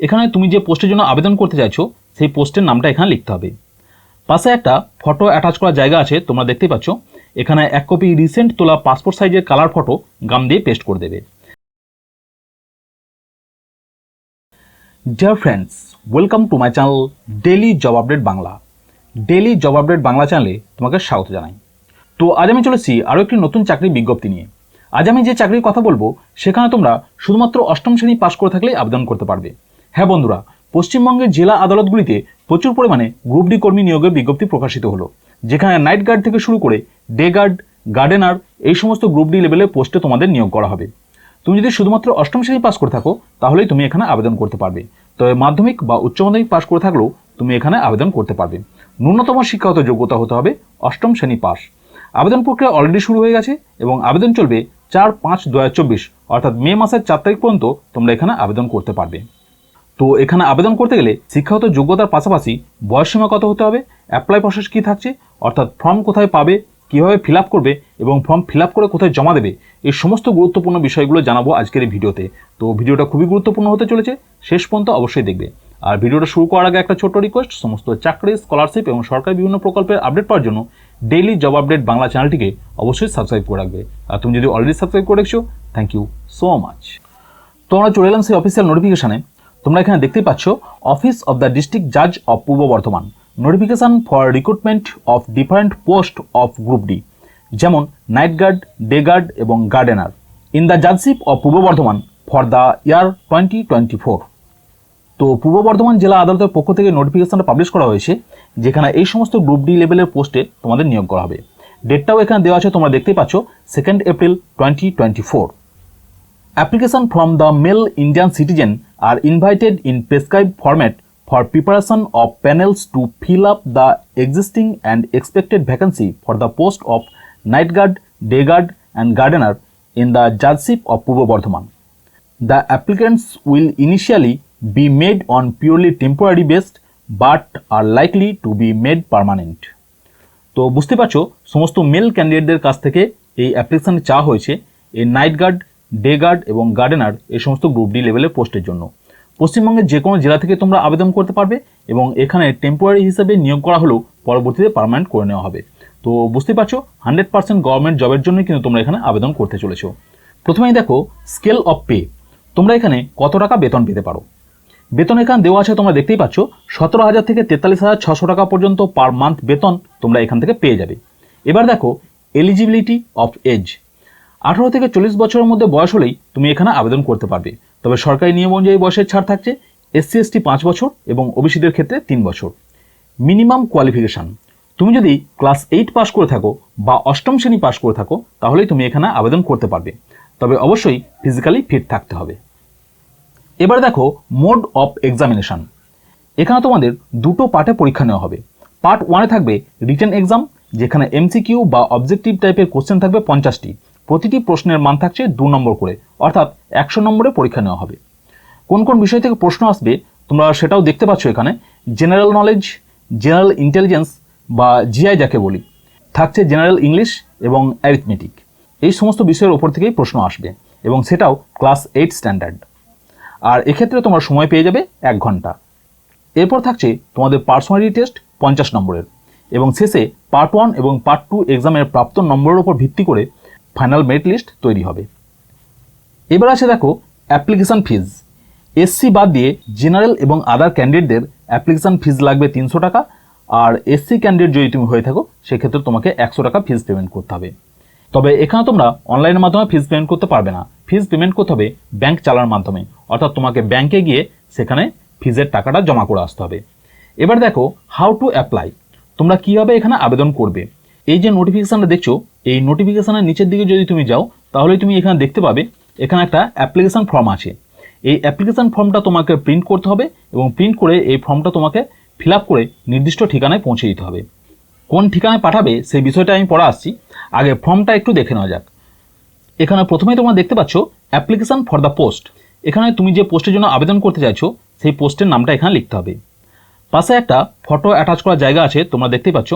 এখানে তুমি যে পোস্টের জন্য আবেদন করতে চাইছো, সেই পোস্টের নামটা এখানে লিখতে হবে। পাশে একটা ফটো অ্যাটাচ করার জায়গা আছে, তোমরা দেখতেই পাচ্ছ। এখানে এক কপি রিসেন্ট তোলা পাসপোর্ট সাইজের কালার ফটো গাম দিয়ে পেস্ট করে দেবে। Dear friends welcome to my channel daily job update Bangla daily job update Bangla চ্যানেলে তোমাকে স্বাগত জানাই। তো আজ আমি চলেছি আরও একটি নতুন চাকরির বিজ্ঞপ্তি নিয়ে। আজ আমি যে চাকরির কথা বলব, সেখানে তোমরা শুধুমাত্র অষ্টম শ্রেণি পাশ করে থাকলে আবেদন করতে পারবে। হ্যাঁ বন্ধুরা, পশ্চিমবঙ্গের জেলা আদালতগুলিতে প্রচুর পরিমাণে গ্রুপ ডি কর্মী নিয়োগের বিজ্ঞপ্তি প্রকাশিত হলো। যেখানে নাইট গার্ড থেকে শুরু করে ডে গার্ড, গার্ডেনার এই সমস্ত গ্রুপ ডি লেভেলের পোস্টে তোমাদের নিয়োগ করা হবে। তুমি যদি শুধুমাত্র অষ্টম শ্রেণি পাস করে থাকো, তাহলেই তুমি এখানে আবেদন করতে পারবে। তবে মাধ্যমিক বা উচ্চ মাধ্যমিক পাস করে থাকলেও তুমি এখানে আবেদন করতে পারবে। ন্যূনতম শিক্ষাগত যোগ্যতা হতে হবে অষ্টম শ্রেণি পাস আবেদন প্রক্রিয়া অলরেডি শুরু হয়ে গেছে এবং আবেদন চলবে চার পাঁচ দু অর্থাৎ মে মাসের চার তারিখ পর্যন্ত তোমরা এখানে আবেদন করতে পারবে। তো এখানে আবেদন করতে গেলে শিক্ষাগত যোগ্যতার পাশাপাশি বয়সসীমা কত হতে হবে অ্যাপ্লাই প্রসেস কী থাকছে, অর্থাৎ ফর্ম কোথায় পাবে, কীভাবে ফিল করবে এবং ফর্ম ফিল করে কোথায় জমা দেবে, এই সমস্ত গুরুত্বপূর্ণ বিষয়গুলো জানাব আজকের এই ভিডিওতে। তো ভিডিওটা খুবই গুরুত্বপূর্ণ হতে চলেছে, শেষ পর্যন্ত অবশ্যই দেখবে। আর ভিডিওটা শুরু করার আগে একটা ছোট রিকোয়েস্ট সমস্ত চাকরি স্কলারশিপ এবং সরকারি বিভিন্ন প্রকল্পের আপডেট পাওয়ার জন্য ডেইলি জব আপডেট বাংলা চ্যানেলটিকে অবশ্যই সাবস্ক্রাইব করে রাখবে। আর তুমি যদি অলরেডি সাবস্ক্রাইব করে রেখেছো থ্যাংক ইউ সো মাচ তো আমরা চলে এলাম সেই অফিসিয়াল নোটিফিকেশানে তোমরা এখানে দেখতে পাচ্ছ অফিস অফ দ্য ডিস্ট্রিক্ট জাজ of Purba Bardhaman. Notification for recruitment of different post of group D যেমন নাইট গার্ড ডে গার্ড এবং gardener in the judgeship of Purba Bardhaman for the year twenty twenty four তো পূর্ব বর্ধমান জেলা আদালতের পক্ষ থেকে নোটিফিকেশনটা publish করা হয়েছে, যেখানে এই সমস্ত গ্রুপ ডি লেভেলের পোস্টে তোমাদের নিয়োগ করা হবে। ডেটটাও এখানে দেওয়া আছে, তোমরা দেখতেই পাচ্ছ second April twenty twenty four Application from the male Indian citizen are invited in prescribed format for preparation of panels to fill up the existing and expected vacancy for the post of night guard, day guard and gardener in the judgeship of Purbo Bardhaman. The applicants will initially be made on purely temporary basis but are likely to be made permanent. তো বুঝতে পারছ সমস্ত mail ক্যান্ডিডেটদের কাছ থেকে এই application চাওয়া হয়েছে এই নাইট গার্ড ডে গার্ড এবং গার্ডেনার এই সমস্ত গ্রুপ ডি লেভেলের পোস্টের জন্য। পশ্চিমবঙ্গের যে কোনো জেলা থেকে তোমরা আবেদন করতে পারবে এবং এখানে টেম্পোরারি হিসেবে নিয়োগ করা হলেও পরবর্তীতে পার্মানেন্ট করে নেওয়া হবে। তো বুঝতে পারছ হান্ড্রেড পার্সেন্ট গভর্নমেন্ট জবের জন্য কিন্তু তোমরা এখানে আবেদন করতে চলেছো। প্রথমেই দেখো স্কেল অফ পে তোমরা এখানে কত টাকা বেতন পেতে পারো? বেতন এখানে দেওয়া আছে, তোমরা দেখতেই পাচ্ছ, সতেরো হাজার থেকে তেতাল্লিশ হাজার ছশো টাকা পর্যন্ত পার মান্থ বেতন তোমরা এখান থেকে পেয়ে যাবে। এবার দেখো এলিজিবিলিটি অফ এজ আঠারো থেকে চল্লিশ বছরের মধ্যে বয়স হলেই তুমি এখানে আবেদন করতে পারবে। তবে সরকারি নিয়ম অনুযায়ী বয়সের ছাড় থাকছে এসসি এসটি পাঁচ বছর এবং ওবিসিদের ক্ষেত্রে তিন বছর। Minimum qualification. তুমি যদি ক্লাস এইট পাস করে থাকো বা অষ্টম শ্রেণি পাস করে থাকো, তাহলেই তুমি এখানে আবেদন করতে পারবে। তবে অবশ্যই ফিজিক্যালি ফিট থাকতে হবে। এবার দেখো মোড অফ এক্সামিনেশন এখানে তোমাদের দুটো পার্টে পরীক্ষা নেওয়া হবে। পার্ট ওয়ানে থাকবে রিটেন এক্সাম যেখানে এমসিকিউ বা অবজেক্টিভ টাইপের কোশ্চেন থাকবে পঞ্চাশটি। প্রতিটি প্রশ্নের মান থাকছে দু নম্বর করে, অর্থাৎ একশো নম্বরে পরীক্ষা নেওয়া হবে। কোন কোন বিষয় থেকে প্রশ্ন আসবে, তোমরা সেটাও দেখতে পাচ্ছ এখানে। জেনারেল নলেজ জেনারেল ইন্টেলিজেন্স বা জিআই যাকে বলি, থাকছে জেনারেল ইংলিশ এবং অ্যারিথমেটিক এই সমস্ত বিষয়ের ওপর থেকেই প্রশ্ন আসবে এবং সেটাও ক্লাস এইট স্ট্যান্ডার্ড আর এক্ষেত্রে তোমার সময় পেয়ে যাবে এক ঘণ্টা। এরপর থাকছে তোমাদের পার্সোনালিটি টেস্ট পঞ্চাশ নম্বরের এবং শেষে পার্ট ওয়ান এবং পার্ট টু এক্সামের প্রাপ্ত নম্বরের ওপর ভিত্তি করে ফাইনাল মেরিট লিস্ট তৈরি হবে। এবার আছে দেখো অ্যাপ্লিকেশান ফিজ এসসি বাদ দিয়ে জেনারেল এবং আদার ক্যান্ডিডেটদের অ্যাপ্লিকেশান ফিজ লাগবে তিনশো টাকা, আর এসসি ক্যান্ডিডেট যদি তুমি হয়ে থাকো, সেক্ষেত্রে তোমাকে একশো টাকা ফিজ পেমেন্ট করতে হবে। তবে এখানে তোমরা অনলাইনের মাধ্যমে ফিজ পেমেন্ট করতে পারবে না। ফিজ পেমেন্ট করতে হবে ব্যাংক চালানোর মাধ্যমে, অর্থাৎ তোমাকে ব্যাংকে গিয়ে সেখানে ফিজের টাকাটা জমা করে আসতে হবে। এবার দেখো হাউ টু অ্যাপ্লাই তোমরা কীভাবে এখানে আবেদন করবে? এই যে নোটিফিকেশানটা দেখছ, এই নোটিফিকেশানের নিচের দিকে যদি তুমি যাও তাহলে তুমি এখানে দেখতে পাবে, এখানে একটা অ্যাপ্লিকেশান ফর্ম আছে। এই অ্যাপ্লিকেশান ফর্মটা তোমাকে প্রিন্ট করতে হবে এবং প্রিন্ট করে এই ফর্মটা তোমাকে ফিল করে নির্দিষ্ট ঠিকানায় পৌঁছে দিতে হবে। কোন ঠিকানায় পাঠাবে, সেই বিষয়টা আমি পড়া আসছি। আগে ফর্মটা একটু দেখে নেওয়া যাক। এখানে প্রথমেই তোমরা দেখতে পাচ্ছ অ্যাপ্লিকেশান ফর দ্য পোস্ট এখানে তুমি যে পোস্টের জন্য আবেদন করতে চাইছো, সেই পোস্টের নামটা এখানে লিখতে হবে। পাশে একটা ফটো অ্যাটাচ করার জায়গা আছে, তোমরা দেখতেই পাচ্ছ।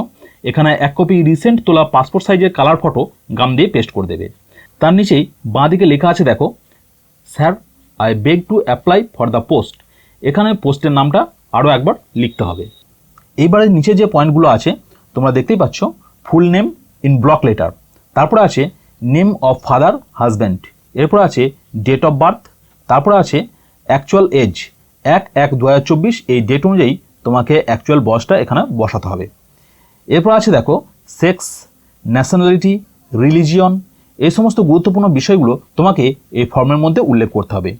এখানে এক কপি রিসেন্ট তোলা পাসপোর্ট সাইজের কালার ফটো গাম দিয়ে পেস্ট করে দেবে। তার নিচেই বাঁ দিকে লেখা আছে, দেখো sir I beg to apply for the post এখানে পোস্টের নামটা আরও একবার লিখতে হবে। এইবারে নিচে যে পয়েন্টগুলো আছে, তোমরা দেখতেই পাচ্ছ full name in block letter তারপরে আছে নেম অফ ফাদার হাজব্যান্ড এরপর আছে ডেট অফ বার্থ তারপরে আছে অ্যাকচুয়াল এজ এক এক দু এই ডেট অনুযায়ী তোমাকে অ্যাকচুয়াল বয়সটা এখানে বসাতে হবে। এরপর আছে দেখো সেক্স ন্যাশনালিটি রিলিজিয়ন এই সমস্ত গুরুত্বপূর্ণ বিষয়গুলো তোমাকে এই ফর্মের মধ্যে উল্লেখ করতে হবে।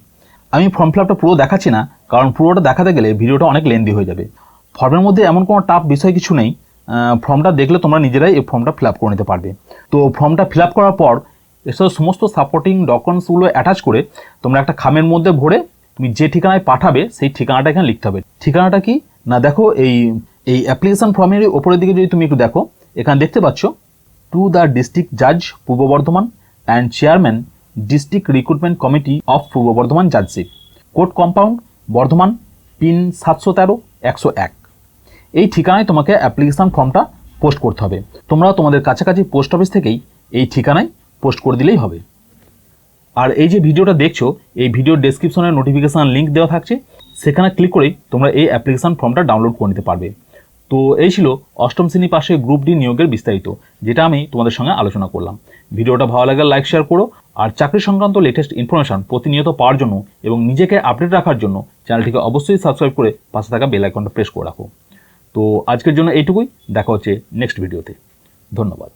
আমি ফর্ম ফিল আপটা পুরো দেখাচ্ছি না, কারণ পুরোটা দেখাতে গেলে ভিডিওটা অনেক লেন্দি হয়ে যাবে। ফর্মের মধ্যে এমন কোনো টাফ বিষয় কিছু নেই ফর্মটা দেখলে তোমরা নিজেরাই এই ফর্মটা ফিল আপ করে নিতে পারবে। তো ফর্মটা ফিল আপ করার পর, এসব সমস্ত সাপোর্টিং ডকুমেন্টসগুলো অ্যাটাচ করে তোমরা একটা খামের মধ্যে ভরে তুমি যে ঠিকানায় পাঠাবে, সেই ঠিকানাটা এখানে লিখতে হবে। ঠিকানাটা কি? না, দেখো এই এই অ্যাপ্লিকেশন ফর্মের ওপরের দিকে যদি তুমি একটু দেখো, এখানে দেখতে পাচ্ছ টু দ্য ডিস্ট্রিক্ট জাজ Purba Bardhaman and chairman district recruitment committee of Purba Bardhaman judgeship court compound Bardhaman pin সাতশো তেরো, একশো এক। এই ঠিকানায় তোমাকে অ্যাপ্লিকেশন ফর্মটা পোস্ট করতে হবে। তোমরা তোমাদের কাছাকাছি পোস্ট অফিস থেকেই এই ঠিকানায় পোস্ট করে দিলেই হবে। আর এই যে ভিডিওটা দেখছ, এই ভিডিওর ডেসক্রিপশনে নোটিফিকেশান লিঙ্ক দেওয়া থাকছে। সেখানে ক্লিক করেই তোমরা এই অ্যাপ্লিকেশান ফর্মটা ডাউনলোড করে নিতে পারবে। তো এই ছিল অষ্টম শ্রেণি পাশে গ্রুপ ডি নিয়োগের বিস্তারিত, যেটা আমি তোমাদের সঙ্গে আলোচনা করলাম। ভিডিওটা ভালো লাগলে লাইক শেয়ার করো, আর চাকরি সংক্রান্ত লেটেস্ট ইনফরমেশন প্রতিনিয়ত পাওয়ার জন্য এবং নিজেকে আপডেট রাখার জন্য চ্যানেলটিকে অবশ্যই সাবস্ক্রাইব করে পাশে থাকা বেল আইকনটা প্রেস করে রাখো। তো আজকের জন্য এইটুকুই, দেখা হচ্ছে নেক্সট ভিডিওতে ধন্যবাদ।